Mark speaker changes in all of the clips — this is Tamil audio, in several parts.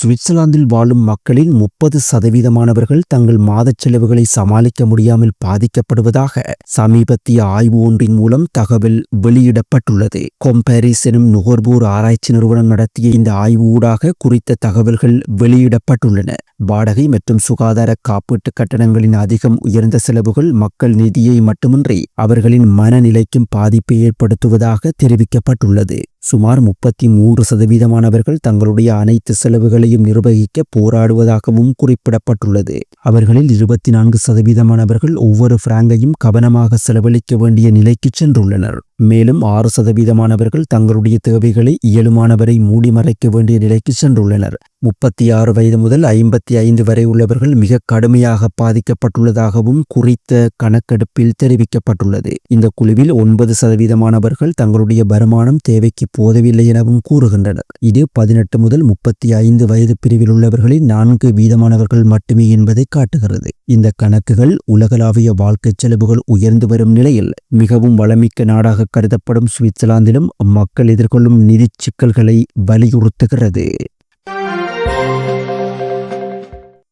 Speaker 1: சுவிட்சர்லாந்தில் வாழும் மக்களில் முப்பது சதவீதமானவர்கள் தங்கள் மாதச் செலவுகளை சமாளிக்க முடியாமல் பாதிக்கப்படுவதாக சமீபத்திய ஆய்வு ஒன்றின் மூலம் தகவல் வெளியிடப்பட்டுள்ளது. கொம்பாரிஸ் எனும் நுகர்வோர் ஆராய்ச்சி நிறுவனம் நடத்திய இந்த ஆய்வு ஊடாக குறித்த தகவல்கள் வெளியிடப்பட்டுள்ளன. வாடகை மற்றும் சுகாதார காப்பீட்டு கட்டணங்களின் அதிகம் உயர்ந்த செலவுகள் மக்கள் நிதியை மட்டுமின்றி அவர்களின் மனநிலைக்கும் பாதிப்பை ஏற்படுத்துவதாக தெரிவிக்கப்பட்டுள்ளது. சுமார் முப்பத்தி மூன்று சதவீதமானவர்கள் தங்களுடைய அனைத்து செலவுகளையும் நிர்வகிக்க போராடுவதாகவும் குறிப்பிடப்பட்டுள்ளது. அவர்களில் இருபத்தி நான்கு சதவீதமானவர்கள் ஒவ்வொரு பிராங்கையும் கவனமாக செலவழிக்க வேண்டிய நிலைக்கு சென்றுள்ளனர். மேலும் ஆறு சதவீதமானவர்கள் தங்களுடைய தேவைகளை இயலுமானவரை மூடி மறைக்க வேண்டிய நிலைக்கு சென்றுள்ளனர். முப்பத்தி ஆறு வயது முதல் ஐம்பத்தி ஐந்து வரை உள்ளவர்கள் மிக கடுமையாக பாதிக்கப்பட்டுள்ளதாகவும் குறித்த கணக்கெடுப்பில் தெரிவிக்கப்பட்டுள்ளது. இந்த குழுவில் ஒன்பது சதவீதமானவர்கள் தங்களுடைய வருமானம் தேவைக்கு போதவில்லை எனவும் கூறுகின்றனர். இது பதினெட்டு முதல் முப்பத்தி ஐந்து வயது பிரிவில் உள்ளவர்களில் நான்கு வீதமானவர்கள் மட்டுமே என்பதை காட்டுகிறது. இந்த கணக்குகள் உலகளாவிய வாழ்க்கைச் செலவுகள் உயர்ந்து வரும் நிலையில் மிகவும் வளமிக்க நாடாக கருதப்படும் சுவிட்சர்லாந்திலும் மக்கள் எதிர்கொள்ளும் நிதிச் சிக்கல்களை வலியுறுத்துகிறது.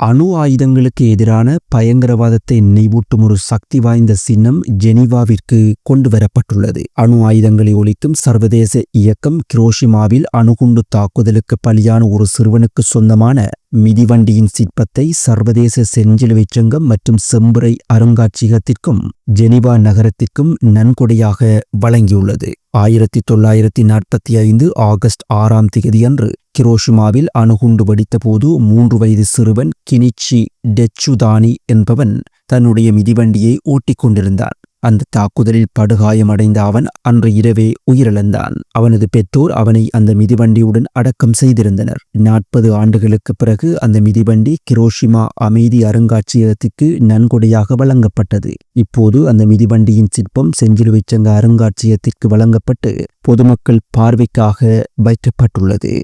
Speaker 1: அணு ஆயுதங்களுக்கு எதிரான பயங்கரவாதத்தை நினைவூட்டும் ஒரு சக்தி வாய்ந்த சின்னம் ஜெனீவாவிற்கு கொண்டு வரப்பட்டுள்ளது அணு ஆயுதங்களை ஒழிக்கும் சர்வதேச இயக்கம் கிரோஷிமாவில் அணுகுண்டு தாக்குதலுக்கு பலியான ஒரு சிறுவனுக்கு சொந்தமான மிதிவண்டியின் சிற்பத்தை சர்வதேச செஞ்சிலுவைச் சங்கம் மற்றும் செம்புரை அருங்காட்சியகத்திற்கும் ஜெனீவா நகரத்திற்கும் நன்கொடையாக வழங்கியுள்ளது. ஆயிரத்தி தொள்ளாயிரத்தி நாற்பத்தி ஐந்து ஆகஸ்ட் ஆறாம் தேதியன்று கிரோஷிமாவில் அணுகுண்டு வெடித்தபோது மூன்று வயது சிறுவன் கினிச்சி டெச்சுதானி என்பவன் தன்னுடைய மிதிவண்டியை ஓட்டிக் கொண்டிருந்தான் அந்த தாக்குதலில் படுகாயமடைந்த அவன் அன்று இரவே உயிரிழந்தான். அவனது பெற்றோர் அவனை அந்த மிதிவண்டியுடன் அடக்கம் செய்திருந்தனர். நாற்பது ஆண்டுகளுக்கு பிறகு அந்த மிதிவண்டி கிரோஷிமா அமைதி அருங்காட்சியகத்திற்கு நன்கொடையாக வழங்கப்பட்டது. இப்போது அந்த மிதிவண்டியின் சிற்பம் செஞ்சிலுவை சங்க அருங்காட்சியகத்திற்கு வழங்கப்பட்டு பொதுமக்கள் பார்வைக்காக வைக்கப்பட்டுள்ளது.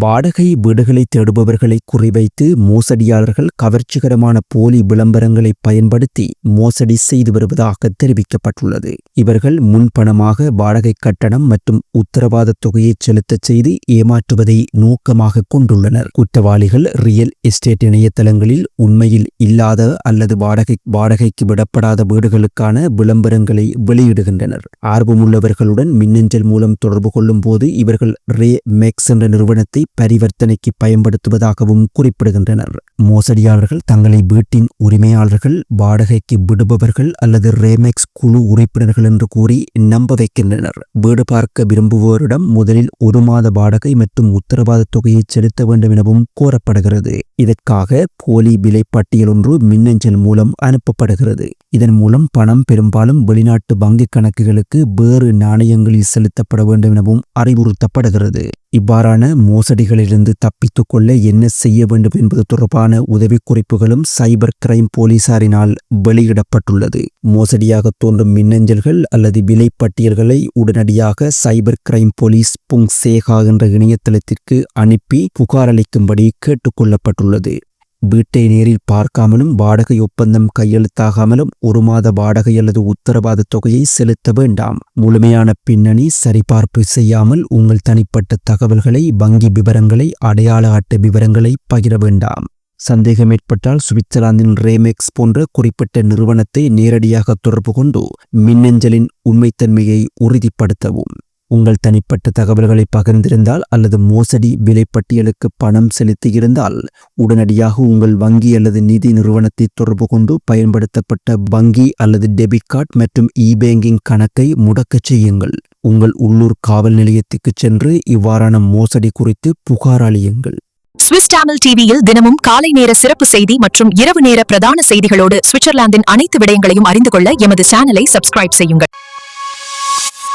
Speaker 1: வாடகை வீடுகளை தேடுபவர்களை குறிவைத்து மோசடியாளர்கள் கவர்ச்சிகரமான போலி விளம்பரங்களை பயன்படுத்தி மோசடி செய்து வருவதாக தெரிவிக்கப்பட்டுள்ளது. இவர்கள் முன்பணமாக வாடகை கட்டணம் மற்றும் உத்தரவாத தொகையை செலுத்தச் செய்து ஏமாற்றுவதை நோக்கமாக கொண்டுள்ளனர். குற்றவாளிகள் ரியல் எஸ்டேட் இணையதளங்களில் உண்மையில் இல்லாத அல்லது வாடகை வாடகைக்கு விடப்படாத வீடுகளுக்கான விளம்பரங்களை வெளியிடுகின்றனர். ஆர்வமுள்ளவர்களுடன் மின்னஞ்சல் மூலம் தொடர்பு கொள்ளும் போது இவர்கள் ரே மேக்ஸ் என்ற நிறுவனத்தை பரிவர்த்தனைக்கு பயன்படுத்துவதாகவும் குறிப்பிடுகின்றனர். மோசடியாளர்கள் தங்களை வீட்டின் உரிமையாளர்கள் வாடகைக்கு விடுபவர்கள் அல்லது ரேமெக்ஸ் குழு உறுப்பினர்கள் என்று கூறி நம்ப வைக்கின்றனர். வீடு பார்க்க விரும்புவோரிடம் முதலில் ஒரு மாத வாடகை மற்றும் உத்தரவாத தொகையை செலுத்த வேண்டும் எனவும் கோரப்படுகிறது. இதற்காக போலி விலைப்பட்டியல் ஒன்று மின்னஞ்சல் மூலம் அனுப்பப்படுகிறது. இதன் மூலம் பணம் பெரும்பாலும் வெளிநாட்டு வங்கிக் கணக்குகளுக்கு வேறு நாணயங்களில் செலுத்தப்பட வேண்டும் எனவும் அறிவுறுத்தப்படுகிறது. இவ்வாறான மோசடிகளிலிருந்து தப்பித்துக் கொள்ள என்ன செய்ய வேண்டும் என்பது தொடர்பான உதவிக்குறிப்புகளும் சைபர் கிரைம் போலீசாரினால் வெளியிடப்பட்டுள்ளது. மோசடியாக தோன்றும் மின்னஞ்சல்கள் அல்லது விலைப்பட்டியல்களை உடனடியாக சைபர் கிரைம் போலீஸ் புங் சேகா என்ற இணையதளத்திற்கு அனுப்பி புகாரளிக்கும்படி கேட்டுக்கொள்ளப்பட்டுள்ளது வீட்டை நேரில் பார்க்காமலும் வாடகை ஒப்பந்தம் கையெழுத்தாகாமலும் ஒரு மாத வாடகை அல்லது உத்தரவாத தொகையை செலுத்த வேண்டாம். முழுமையான பின்னணி சரிபார்ப்பு செய்யாமல் உங்கள் தனிப்பட்ட தகவல்களை வங்கி விவரங்களை அடையாள அட்டை விவரங்களை பகிர வேண்டாம். சந்தேகம் ஏற்பட்டால் சுவிட்சர்லாந்தின் ரேமெக்ஸ் போன்ற குறிப்பிட்ட நிறுவனத்தை நேரடியாக தொடர்பு கொண்டு மின்னஞ்சலின் உண்மைத்தன்மையை உறுதிப்படுத்தவும். உங்கள் தனிப்பட்ட தகவல்களை பகிர்ந்திருந்தால் அல்லது மோசடி விலைப்பட்டியலுக்கு பணம் செலுத்தியிருந்தால் உடனடியாக உங்கள் வங்கி அல்லது நிதி நிறுவனத்தை தொடர்பு கொண்டு பயன்படுத்தப்பட்ட வங்கி அல்லது டெபிட் கார்டு மற்றும் இ பேங்கிங் கணக்கை முடக்கச் செய்யுங்கள். உங்கள் உள்ளூர் காவல் நிலையத்துக்கு சென்று இவ்வாறான மோசடி குறித்து புகார் அளியுங்கள்.
Speaker 2: சுவிஸ் தமிழ் டிவியில் தினமும் காலை நேர சிறப்பு செய்தி மற்றும் இரவு நேர பிரதான செய்திகளோடு சுவிட்சர்லாந்தின் அனைத்து விடயங்களையும் அறிந்து கொள்ள எமது சேனலை சப்ஸ்கிரைப் செய்யுங்கள்.